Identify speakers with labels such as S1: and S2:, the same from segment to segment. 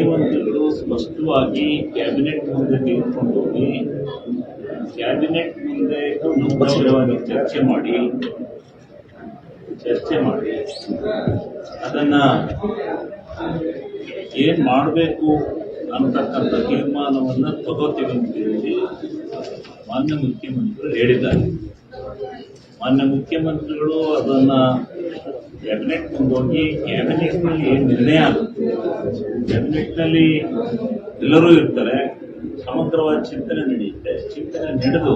S1: ಮುಖ್ಯಮಂತ್ರಿಗಳು ಸ್ಪಷ್ಟವಾಗಿ ಕ್ಯಾಬಿನೆಟ್ ಮುಂದೆ ತೆಗೆದುಕೊಂಡು ಹೋಗಿ ಕ್ಯಾಬಿನೆಟ್ ಮುಂದೆ ಕೂಲಂಕಷವಾಗಿ ಚರ್ಚೆ ಮಾಡಿ ಚರ್ಚೆ ಮಾಡಿ, ಅದನ್ನ ಏನು ಮಾಡಬೇಕು ಅಂತಕ್ಕಂಥ ತೀರ್ಮಾನವನ್ನ ತಗೋತೀವಿ ಅಂತ ಹೇಳಿ ಮಾನ್ಯ ಮುಖ್ಯಮಂತ್ರಿಗಳು ಹೇಳಿದ್ದಾರೆ. ಮಾನ್ಯ ಮುಖ್ಯಮಂತ್ರಿಗಳು ಅದನ್ನ ಕ್ಯಾಬಿನೆಟ್ ಮುಂದೋಗಿ ಕ್ಯಾಬಿನೆಟ್ನಲ್ಲಿ ಏನ್ ನಿರ್ಣಯ ಆಗುತ್ತೆ? ಕ್ಯಾಬಿನೆಟ್ನಲ್ಲಿ ಎಲ್ಲರೂ ಇರ್ತಾರೆ. ಸಮಗ್ರವಾದ ಚಿಂತನೆ ನಡೆಯುತ್ತೆ. ಚಿಂತನೆ ನಡೆದು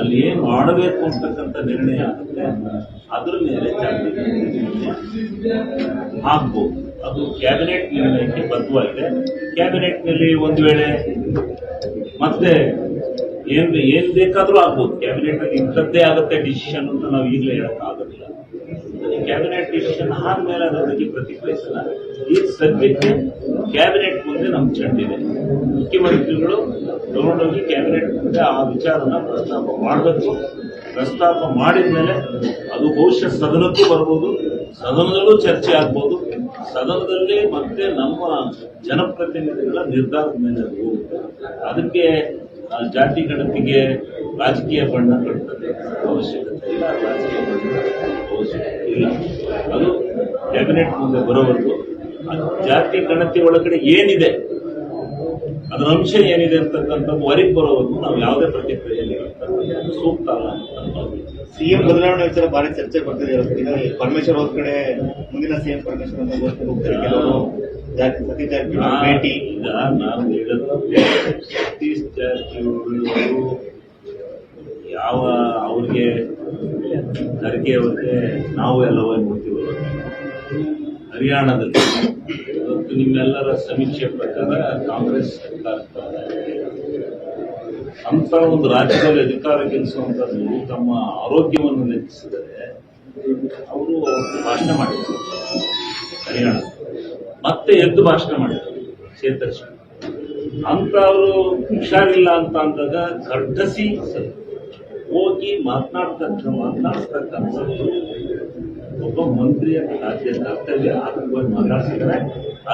S1: ಅಲ್ಲಿ ಏನು ಮಾಡಬೇಕು ಅಂತಕ್ಕಂಥ ನಿರ್ಣಯ ಆಗುತ್ತೆ. ಅದ್ರ ಮೇಲೆ ಜಾತಿ ಆಗ್ಬೋದು. ಅದು ಕ್ಯಾಬಿನೆಟ್ ನಿರ್ಣಯಕ್ಕೆ ಬದ್ಧವಾಗಿದೆ. ಕ್ಯಾಬಿನೆಟ್ನಲ್ಲಿ ಒಂದು ವೇಳೆ ಮತ್ತೆ ಏನ್ ಏನ್ ಬೇಕಾದ್ರೂ ಆಗ್ಬೋದು. ಕ್ಯಾಬಿನೆಟ್ ಅಲ್ಲಿ ಇಂಥದ್ದೇ ಆಗುತ್ತೆ ಡಿಸಿಷನ್ ಅಂತ ನಾವು ಈಗಲೇ ಹೇಳಕ್ ಆಗೋದಿಲ್ಲ ಕ್ಯಾಬಿನೆಟ್ ಡಿಸಿಷನ್ ಆದ್ಮೇಲೆ ಅದಕ್ಕೆ ಪ್ರತಿಕ್ರಿಯಿಸಲ್ಲ. ಈ ಸದ್ಯಕ್ಕೆ ಕ್ಯಾಬಿನೆಟ್ ಮುಂದೆ ನಮ್ ಚೆಂಡಿದೆ. ಮುಖ್ಯಮಂತ್ರಿಗಳು ತಗೊಂಡೋಗಿ ಕ್ಯಾಬಿನೆಟ್ ಮುಂದೆ ಆ ವಿಚಾರನ ಪ್ರಸ್ತಾಪ ಮಾಡಬೇಕು. ಪ್ರಸ್ತಾಪ ಮಾಡಿದ್ಮೇಲೆ ಅದು ಬಹುಶಃ ಸದನಕ್ಕೂ ಬರ್ಬೋದು, ಸದನದಲ್ಲೂ ಚರ್ಚೆ ಆಗ್ಬೋದು. ಸದನದಲ್ಲಿ ಮತ್ತೆ ನಮ್ಮ ಜನಪ್ರತಿನಿಧಿಗಳ ನಿರ್ಧಾರದ ಮೇಲೆ ಹೋಗುತ್ತೆ. ಅದಕ್ಕೆ ಆ, ಜಾತಿ ಗಣತಿಗೆ ರಾಜಕೀಯ ಬಣ್ಣ ಕಟ್ಟುತ್ತದೆ ಅವಶ್ಯಕತೆ ಇಲ್ಲ. ರಾಜಕೀಯ ಬಣ್ಣ ಅವಶ್ಯಕತೆ ಇಲ್ಲ. ಅದು ಕ್ಯಾಬಿನೆಟ್ ಮುಂದೆ ಬರೋವರೆಗೂ ಆ ಜಾತಿ ಗಣತಿ ಒಳಗಡೆ ಏನಿದೆ ಅದರ ಅಂಶ ಏನಿದೆ ಅಂತಕ್ಕಂಥದ್ದು ಹೊರಗೆ ಬರೋವರೆಗೂ ನಾವು ಯಾವುದೇ ಪ್ರತಿಕ್ರಿಯೆ ಸೂಕ್ತ ಅಲ್ಲ
S2: ಸಿಎಂ ಬದಲಾವಣೆ ವಿಚಾರ ಭಾರಿ ಚರ್ಚೆ ಬರ್ತಿದೆ. ಪರಮೇಶ್ವರ್ ಅವ್ರ ಕಡೆ ಮುಂದಿನ ಸಿಎಂ ಪರಮೇಶ್ವರ್ ಅಂತ ಹೋಗ್ತಾರೆ. ಕೆಲವರು ಜಾತಿ ಸತಿ ಜಾತಿ ಭೇಟಿ.
S1: ಈಗ ನಾನು ಹೇಳೋದು ಅವರು ಯಾವ ಅವ್ರಿಗೆ ಖರ್ಗೆ ಅವ್ರಿಗೆ ನಾವು ಎಲ್ಲ ಹರಿಯಾಣದಲ್ಲಿ ಇವತ್ತು ನಿಮ್ಮೆಲ್ಲರ ಸಮೀಕ್ಷೆ ಪ್ರಕಾರ ಕಾಂಗ್ರೆಸ್ ಸರ್ಕಾರ ಅಂತ ಒಂದು ರಾಜ್ಯದಲ್ಲಿ ಅಧಿಕಾರ ಗೆಲ್ಲಿಸುವಂಥದ್ದು ತಮ್ಮ ಆರೋಗ್ಯವನ್ನು ನೆಚ್ಚಿಸಿದರೆ ಅವರು ಭಾಷಣ ಮಾಡಿದ್ರು. ಹರಿಯಾಣ ಮತ್ತೆ ಎದ್ದು ಭಾಷಣ ಮಾಡಿದರು. ಚೇತರಿಸಿ ಅಂತ ಅವರು ಹುಷಾರಿಲ್ಲ ಅಂತ ಅಂದಾಗ ಗರ್ಡಸಿ ಹೋಗಿ ಮಾತನಾಡ್ತಕ್ಕ ಮಾತನಾಡ್ತಕ್ಕಂಥದ್ದು ಒಬ್ಬ ಮಂತ್ರಿಯ ರಾಜ್ಯ ಕರ್ತವ್ಯ ಅದಕ್ಕೆ ಹೋಗಿ ಮಾತಾಡ್ಸಿದ್ರೆ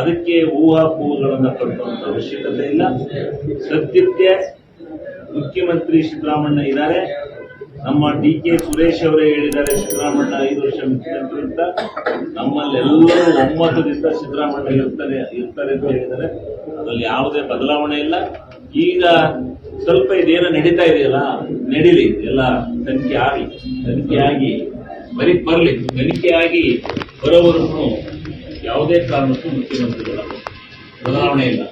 S1: ಅದಕ್ಕೆ ಊಹಾಪೂಹಗಳನ್ನು ಕಟ್ಟುವಂತ ಅವಶ್ಯಕತೆ ಇಲ್ಲ. ಸದ್ಯಕ್ಕೆ ಮುಖ್ಯಮಂತ್ರಿ ಸಿದ್ದರಾಮಣ್ಣ ಇದ್ದಾರೆ. ನಮ್ಮ ಡಿ ಕೆ ಸುರೇಶ್ ಅವರೇ ಹೇಳಿದ್ದಾರೆ ಸಿದ್ದರಾಮಣ್ಣ ಐದು ವರ್ಷ ಮುಖ್ಯಮಂತ್ರಿ ಅಂತ. ನಮ್ಮಲ್ಲೆಲ್ಲರೂ ಒಮ್ಮತದಿಂದ ಸಿದ್ದರಾಮಣ್ಣ ಇರ್ತಾರೆ ಇರ್ತಾರೆ ಅಂತ ಹೇಳಿದ್ದಾರೆ. ಅದ್ರಲ್ಲಿ ಯಾವುದೇ ಬದಲಾವಣೆ ಇಲ್ಲ. ಈಗ ಸ್ವಲ್ಪ ಇದೇನೋ ನಡೀತಾ ಇದೆಯಲ್ಲ, ನಡೀಲಿ, ಎಲ್ಲ ತನಿಖೆ ಆಗಲಿ ತನಿಖೆ ಆಗಿ, ಬರೀ ಬರಲಿ, ತನಿಖೆ ಆಗಿ ಬರೋವರೆಗೂ ಯಾವುದೇ ಕಾರಣಕ್ಕೂ ಮುಖ್ಯಮಂತ್ರಿಗಳ ಬದಲಾವಣೆ ಇಲ್ಲ.